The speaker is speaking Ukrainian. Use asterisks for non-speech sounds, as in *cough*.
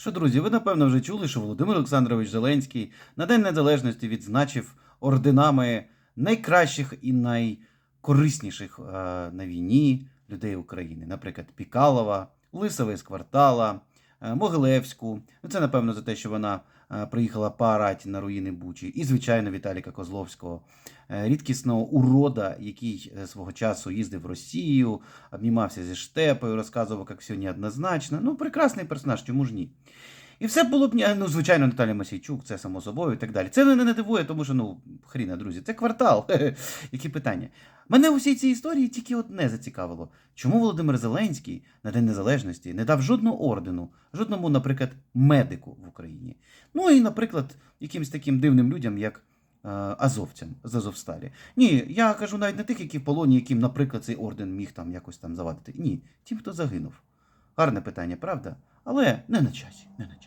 Що, друзі, ви напевно вже чули, що Володимир Олександрович Зеленський на День Незалежності відзначив орденами найкращих і найкорисніших е, на війні людей України. Наприклад, Пікалова, Лисова із квартала, Могилевську. Ну, це, напевно, за те, що вона е, приїхала поорати на руїни Бучі. І, звичайно, Віталіка Козловського, е, рідкісного урода, який е, свого часу їздив в Росію, обнімався зі штепою, розказував, як все неоднозначно. Ну, прекрасний персонаж, чому ж ні? І все було б ну, звичайно, Наталя Масійчук, це само собою і так далі. Це мене не дивує, тому що ну хріна, друзі, це квартал. *laughs* Які питання? Мене у всій цій історії тільки одне зацікавило: чому Володимир Зеленський на День Незалежності не дав жодного ордену, жодному, наприклад, медику в Україні. Ну і, наприклад, якимось таким дивним людям, як е, азовцям з Азовсталі. Ні, я кажу навіть не тих, які в полоні, яким, наприклад, цей орден міг там якось там завадити. Ні, тим, хто загинув. Гарне питання, правда? Але не на часі, не на часі.